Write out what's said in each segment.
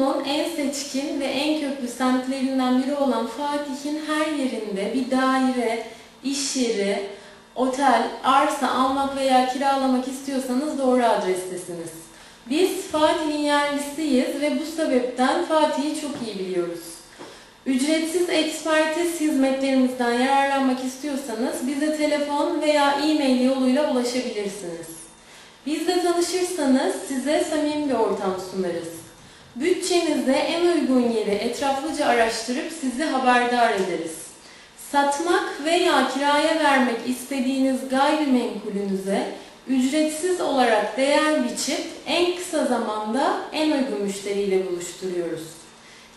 İstanbul'un en seçkin ve en köklü semtlerinden biri olan Fatih'in her yerinde bir daire, iş yeri, otel, arsa almak veya kiralamak istiyorsanız doğru adrestesiniz. Biz Fatih'in yerlisiyiz ve bu sebepten Fatih'i çok iyi biliyoruz. Ücretsiz ekspertiz hizmetlerimizden yararlanmak istiyorsanız bize telefon veya e-mail yoluyla ulaşabilirsiniz. Bizle tanışırsanız size samimi bir ortam sunarız. Bütçenize en uygun yeri etraflıca araştırıp sizi haberdar ederiz. Satmak veya kiraya vermek istediğiniz gayrimenkulünüze ücretsiz olarak değer biçip en kısa zamanda en uygun müşteriyle buluşturuyoruz.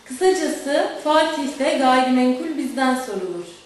Kısacası Fatih'te gayrimenkul bizden sorulur.